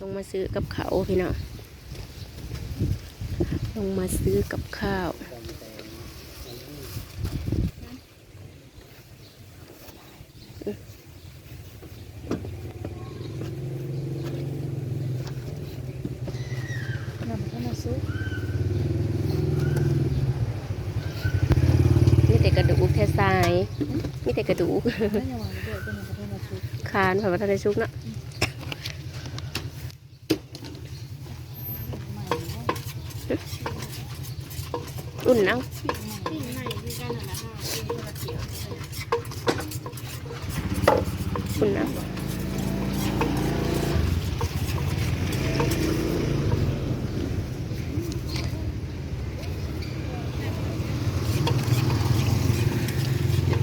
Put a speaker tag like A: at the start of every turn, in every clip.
A: ลงมาซื้อกับเขาวพี่น้องลงมาซื้อกับข้าว
B: นำเข้ามาซุป
A: มีแต่กระดูกแท้ทราย มีแต่กระดูก
B: แล้วยังวางไว้ด้วยก็นำเข้ามาซุป
A: คานผ่านวัฒนชุกเนาะ
B: ใหม่เนาะ
A: อุ่นนะ
B: ปิ้งใหม่คือกันนั่นแหละค่ะปิ้งคนละเขียว
A: อุ่นนะ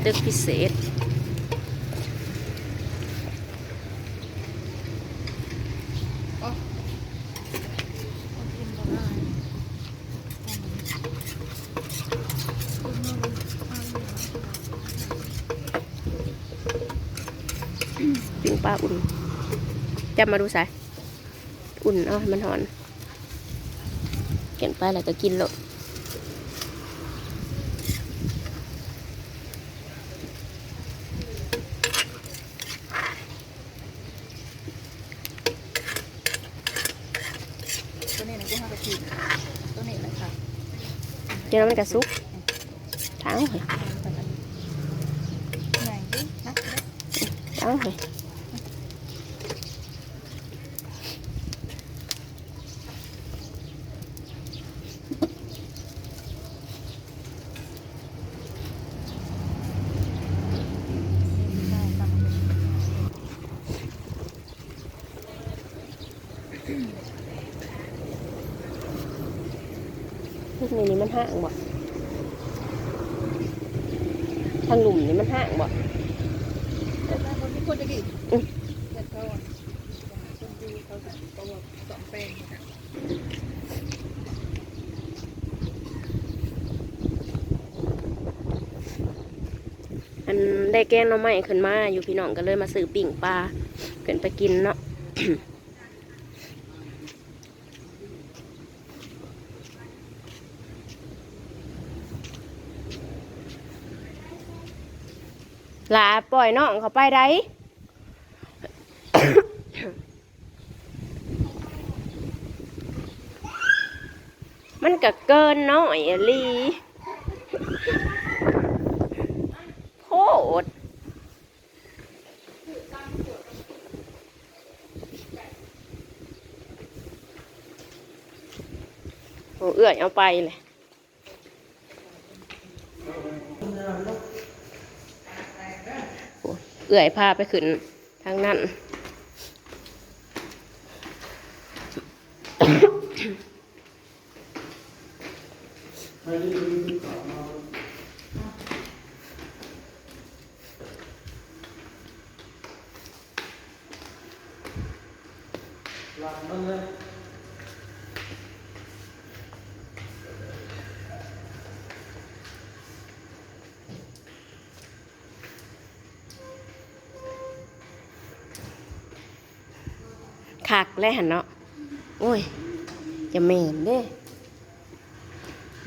A: ตึกพิเศษ
B: เอากินบ่ได้
A: ปิ้งปลาอุ่นจับมาดูสายอุ่นเอาให้มันหอนเก็นไปแล้วก็กินเลย
B: ตัวนี้นะกูห้ากระถิ่นตัวนี้เลยค่ะ
A: เดี๋ยวมันกระซุกทั้งเลย
B: ใหญ่ดินักเล็ก
A: ทั้ง เลย
B: ได้ตามมา
A: พวกนี้นี่มันห่างบ่ทางหลุมนี่มันห่างบ่
B: ถ้าคนที่คนจะกี่
A: อืม
B: เพื่อนเขาอะคนดูเขาจะตัวสองแปลงค่ะ
A: อันได้แกงหน้ำไม้ขึ้นมา อยู่พี่น้องก็เลยมาซื้อปิ่งปลาเกินไปกินเนาะหลาปล่อยน้องเขาไปได้ มันก็เกินน้อยอะลีโพดโอ้เอื้อยเอาไปเลยเอื้อยพาไปขึ้นทางนั้น คักแล้วหันเนาะ โอ้ย จะเมนเด้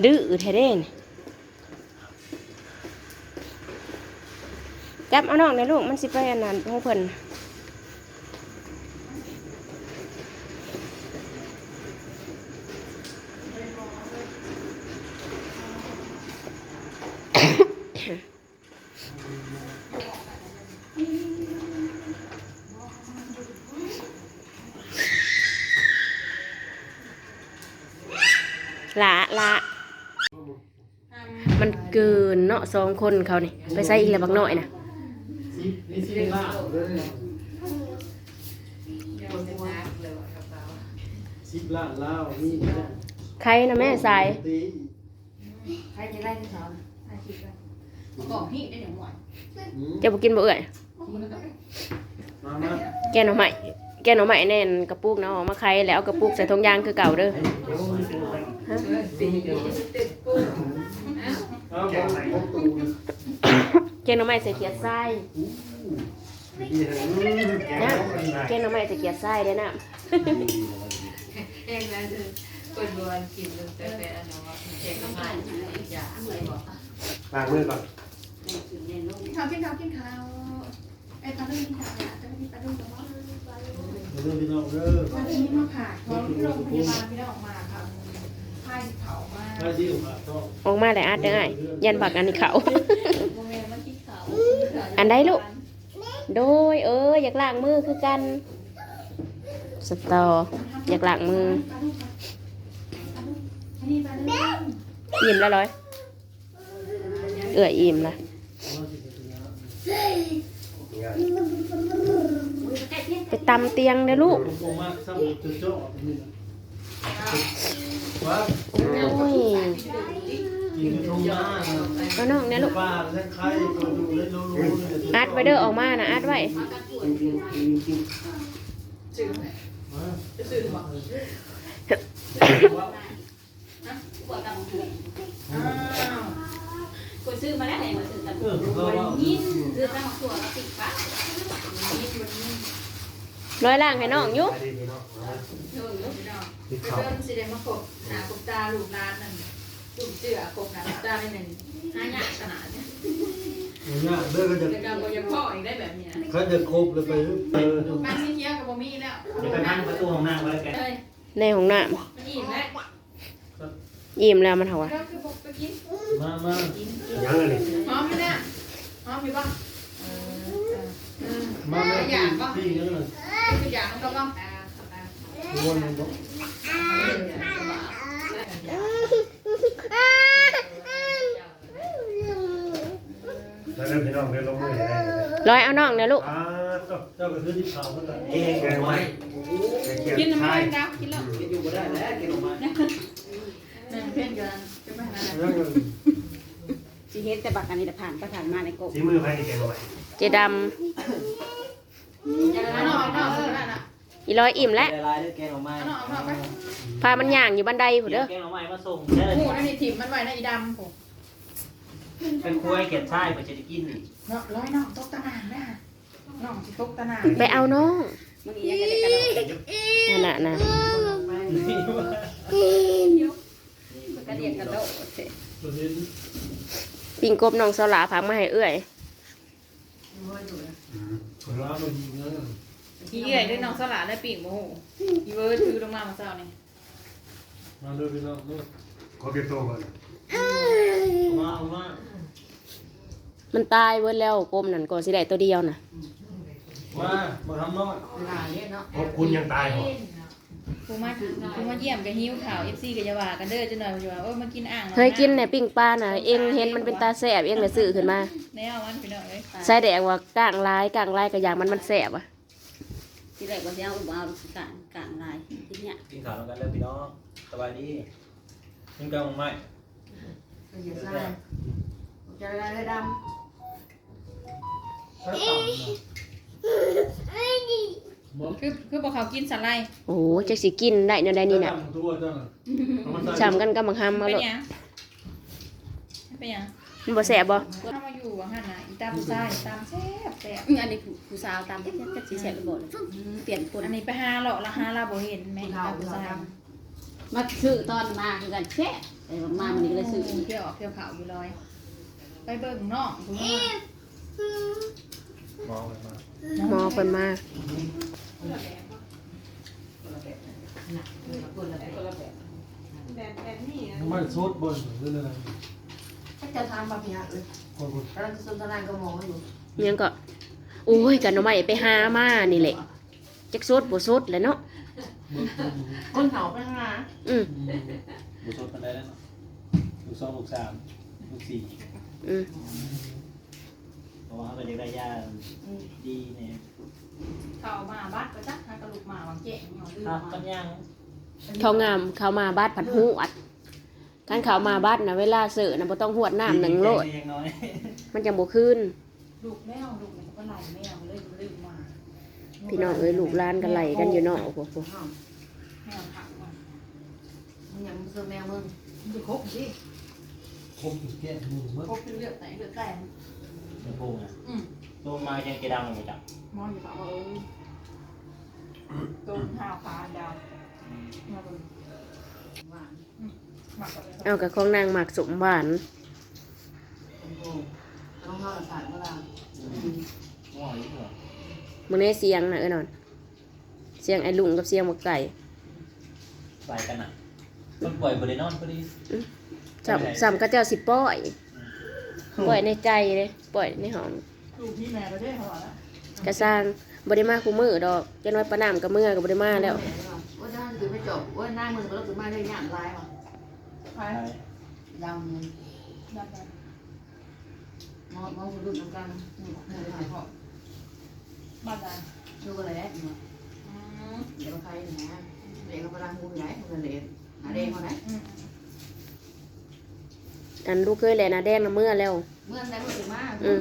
A: ดื้อแท้เด้นจับเอาน้องในลูก มันสิไปอันนั้นของเพิ่น ละละมันเกินเนาะสองคนเขานี่ ไปใส่อีกแล้วบักน้อยนะ
C: นี่สิล่าเลยนะ
A: ใครนะแม่สาย
B: ใครจะไล่ที่สอนใครคิดกันบอกพี่ได้หนึ่งวัน
C: อืม
A: จะบ่กินบ่เอื่อยแกหน่อไม้แกหน่อไม้แน่นกระปุกเนาะมาไข่แล้วกระปุกใส่ทงยางคือเก่าเด้อ ฮะ
C: เอาบอกพวกตูน
A: แกงหน่อไม้ใส่เขียดไส้
C: อู้ดีเลยแก
A: นะ
C: ง
A: แกงหน้ำไม้ตะเกียบไส้ได้อนะ
B: เองนะคือคนบวนกินเลยแต่แต่อันนั้นว่าแกงน้ำมันอย่าอะไรบอก
C: ล้างมือก่อน
D: กินข้าวกินข้าวกินข้าวไอ้ปลาดุกกินข้าวนะจะไม่มีปลาดุกหรอวะ
C: เด้อพี่น้องเด้อ
D: วันนี้มาผ่าท้องที่โรงพยาบาลไม่ได้ออกมา ค่ะไข้เผามา
C: ถ้าที่ผมอะต้อง
A: ออกมาเลยอาดเด้อไอ้ยันผักอันนี้เขา
D: โมเมนต์มันกินข้าว
A: อันใดลูก โดยเอออยากล้างมือคือกัน สตอ อยากล้างมือ
D: ปลาดุกปลาดุกอันนี้ปลาดุก
A: อิ่มแล้วร้อย เอื่อยอิ่มละไปตำเตียงเด้อลูก
C: ผ มผมมาซ้ำจุดโจ้นี่ว่า
A: โอ้ย
C: กินตรงหน้า
A: ก็น้องเนี่ยลูก
C: ป้าเล่นไข่ตัวดูเล่นรู้รู้
A: อัดไว้เด้อออกมานะอัดไว้
B: ชื่อไหนชื่อบอก
E: กูซื้อมาแล้วไหนมาซื้อกัน
C: เออเราว่า
E: ยินซื้อตั้งตัวละสิบบาท
A: ร้อยล่างให้น้องอยู่
C: ดีพี่น้อง
B: เออพี่น้อง
C: ติด
B: ไป
C: เขา
B: เริ่มสิเดมาขบหาขบตาลูกร้านนั่นลูกเสือขบหนาตาในหนึ่งห้าหยาขนาดเนี่ย
C: เนี่ยเด้อก็จะ
B: แต่การบริพ่ออีกได้แบบนี้นะ
C: เขาจะครบเลยไปเออ
B: บ้านที่เที่ยวกับบะมี่แล้ว
F: เดี๋ยวไปพันประตูห้องน้ำก็แล้วกัน
B: เลย
A: ในห้องน้
B: มันอิ่มแล้วำ
A: อิ่มแล้วมันเถอะวะ
B: ก็คือบอกไปกิน
C: มามา
B: กิน
C: ยังเลย
B: หอมไหมเนี่ยหอมมีบ้างเออเออ
C: มาแม่ที่ที่นั่นน่ะ
B: คือย่างมันก็บ้าง
C: วนมันก็
G: แล้วเริ่มพี่น้องเดินลงมือได้เลย
A: ร้อยเอาน้องเนี่ยลูก
G: อ่าก็
C: เจ้าก็ซื้อที่เขาเมื่อไหร่
F: เองแกงไว้
B: กินน้ำมันดับกินแล้ว
F: อยู่ก็ได้แล้วแกงออกมา
B: นั่นเพื่อนกันเป็นปัญหา
C: แล้วก็
E: สิเฮ็ดแต่บักอันนี้แต่ผ่านก็ผ่านมาในกบ
G: สีมือไพ่แกงเอาไว้
A: เจด
B: อย่างนั้นหน่อยหน่อยเออนั่นอะำ
A: อีร้อยอิ่มแล้ว
F: ละลายด้วยแกงออกมา
B: หน่อยหน่อยไป
A: พามันย่างอยู่บันไดผู้เด้อ
F: แกงออกมามาส่งได้
B: หมูนั่นนี่ถิ่มมันไว้ในอีดำผม
F: เป็นคุ้ยเก็บใช่เพื่อจะได้กินนี่
B: เนาะร้อยน้องตกตะนางนะน้องที่ตกตะนาง
A: ไปเอาน้อง
E: มันอีหยังกันได้กัน
A: นั่นน่ะนะ
E: ก็เรียกกระโดด
C: ตัวนี้
A: ปิ่งกบน้องสลาพักมาให้เอื้อย
C: ร้านมันดีนะ
B: อีเอ๋ยด้วยน้องสลาและปีกโมโหอีเวิร์ดถือลงมาเมื่อเช้านี่
C: มาเลยพี่น้องเนาะ
G: ขอเก็บตัวก่อน
C: มาเอามา
A: มันตายเบิดแล้วกบนั่นก็สิได้ตัวเดียวน่ะ
C: มามาทำน้อย
G: ขอบคุณยังตายหรอ
B: กูมากูมาเยี่ยมกับฮิวข่าวเอฟซีกับยาวากันเด้อจะหน่อยจะว่าเออมากินอ่าง
A: เคยกินเนี่ยปิ้งปลาน่ะเองเห็นมันเป็นตาแสบเองเลยซื้อขึ้นมา
B: แนวมันพี่น้องเอ้ย
A: ใส่แดงว่ากลางลายกลางลายกับอย่างมันมันแสบอะ
E: ที่แรกว่าสิเอาอุบเอากลางกลางลายที่เนี้ย
F: กินข้าวกันแล้วพี่น้องสบายดีกินแกงออกมา
B: จะได้ได้ด
C: ถ้าต่ำำ
B: คือคือบอกเขากินสันไล
A: โอ้โหจักสิกินได้เนาะได้นี่น่ะ
C: ตัวเจ้าน่ะ
A: ช้ำกันกับบังคับมา
B: เป็น
A: โลด
B: ยังเป็นยัง
A: มันบ่แสบบ่
B: ถ้ามาอยู่ว่าหันนะอีตาผู้ชายตามแซ่บแซ่บ
E: อันนี้ผู้สาวตามที่จะสิแสบไปหมดเปลี่ยนคน
B: อันนี้ไปหาเลาะละหาลาบ่เห็นแม่อีตาผู้ชาย
E: มาซื้อตอนมาคือกันแช่แต่มามันนี่ก็เลยซื้อ
B: เที่ยวออกเที่ยวเขาอยู่ลอยไปเบิ่งน้องคุณว่าม
F: องเลยมา
A: หมอคนมา
C: มันซดบนเรื่องอะไร
D: จะทำแบบนี้เลย
C: คนคน
D: เราจะสนทนากับหมออยู่
A: ยังก็โอ้ยกันเอาใหม่ไปหามานี่แหละจักสดบ่สดแหล้วเนาะ
D: คนเขาไปหา
A: อืม
F: บุษกันได้แล้วลูกสองลูกสามลูกสี่
A: อืม
F: ยาดีเนี่ย
B: เข้ามาบ้านก็จักหากระลูกหมาวางแจ้งเนาะ
F: ครับกันยัง
A: เขางามเขามาบ้านผัดหูอัดการเขามาบ้านนะเวลาเสือนะบ่ต้องหวดน้ำหนึ่งโลด
F: ยังน้อย
A: มันจังบ่ขึ้น
B: ลูกแมวลูกมันก็ไหลแมวเลยลืมมา
A: พี่น้องเอ้ยลูกหลานกันไหลกันอยู่เนาะโอ้โห
B: แมวผักมัน
D: มึงยังมึงซื้อแมวมึง
B: มันจะครบสิ
C: คมแก้มือมั้ง
B: ครบเป็นเลือดไหนเลือดแตง
F: เป็นพุงอะ
B: อืม
F: ตัวมายังเกดังเลยจัง
B: มองอยู่ป่าวว่าเออต้มห้าวปลาดาวมาดู
D: หวาน
B: หมักกับอะไร
A: เอากับของนางหมักสมหวาน
D: โอ้โหต้องเข้าสารเวลา
F: ง่วงยิ่งเหรอ
A: มื้อนี้เสียงน่ะเอ้อนอน เสียงไอ้ลุงกับเสียงบักไก่
F: ใส่กันอะมันปล่อยบริโนอนพอดี
A: สามสามก็เจ้าสิปล่อย ปล่อยในใจเลยปล่อยในห้อง
B: ลูกพี่แม่ไปได้เขาบอกแล้ว
A: กระสร้างบ่ได้มาคู่มือดอกจะน้อยปานามกับมือก็บ่ได้มาแล้ว
D: ว่าจะถือไปจบว่าหน้ามือก็ถือมาได้ยากลายว่ะ
B: ใคร
F: ใช่
D: ดำมัน
B: ดันดัน
D: มองมองสุดน้ำกันนี่บอกให้หายเพราะ
B: บ้านใด
D: ดูอะไรได้เนาะ
B: อืม
D: เดี๋ยวใครนะเด็กเขากำลังมูใหญ่มันเลยหาเด็กเขาไหน
B: อืม
A: อันลูกเคยแหละนะแดงนะเมื่อแล้ว
D: เมื่อไหร่ก็ถือมา
A: อืม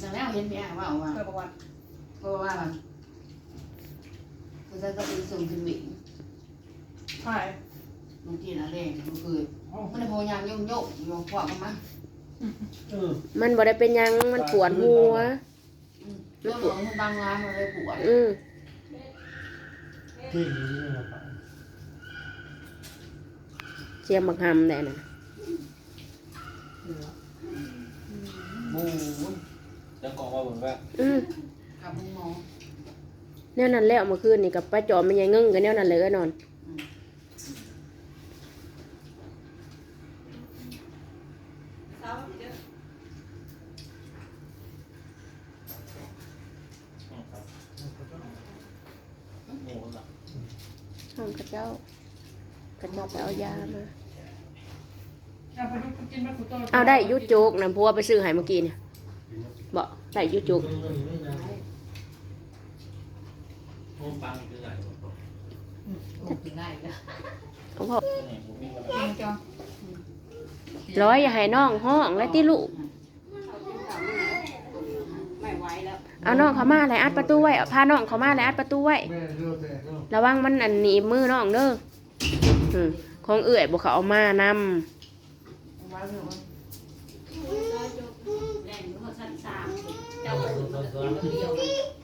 D: แต่แล้วเห็นเมียว่าว่า
B: เคยบอกว่า
D: ก็ว่ามันก็จะก็เป็นส่งถึงหมิ่ง
B: ใคร
D: บางทีนะเด็กมันคือมันพยายามโยกโยกโยกขวากันมา
C: เออ
A: มันบ่ได้เป็นยังมันปวดหัว
D: โยกหลงมันดังร้านมันเลยปวด
A: อืมเสียงบักหำได้น่ะ
D: โอ้
F: แล้วกองว่าผมว่า
A: อืม
D: กับมึงมอง
A: แนวนั้นแล้วเมื่อคืนนี่กับป้าจอมมันยังงึ้งกันแนวนั้นเลยเอ้อนอน
F: โง่ละ
A: ห้องกระเจ้ากระเจ้าไปเอายามา
B: เอาไปดูกินมาคุโต้
A: เอาได้ยุจุกนะเพราะว่าไปซื้อให้เมื่อกี้เนี่ยบอก ได้ยุจุก
F: โง่ปังคืออะไร
D: ถึงได้ก็
A: เอาพ่อ
F: เนี่ยผมมีวัน
B: กินจ้ะ
A: ร้อยอย่าให้น้องห้องและที่ลูก
D: ไม่ไหวแล้ว
A: เอาน้องเขามาเลยอัดประตูไว้เอาพาน้องเขามาเลยอัดประตูไว้
C: แม่เลือกแต่เนาะ
A: ระวังมันอันหนีบมือน้องเด้ออืมของเอื่อยบอกเขาเอามาน
D: ไ Đâu mà tụi tao?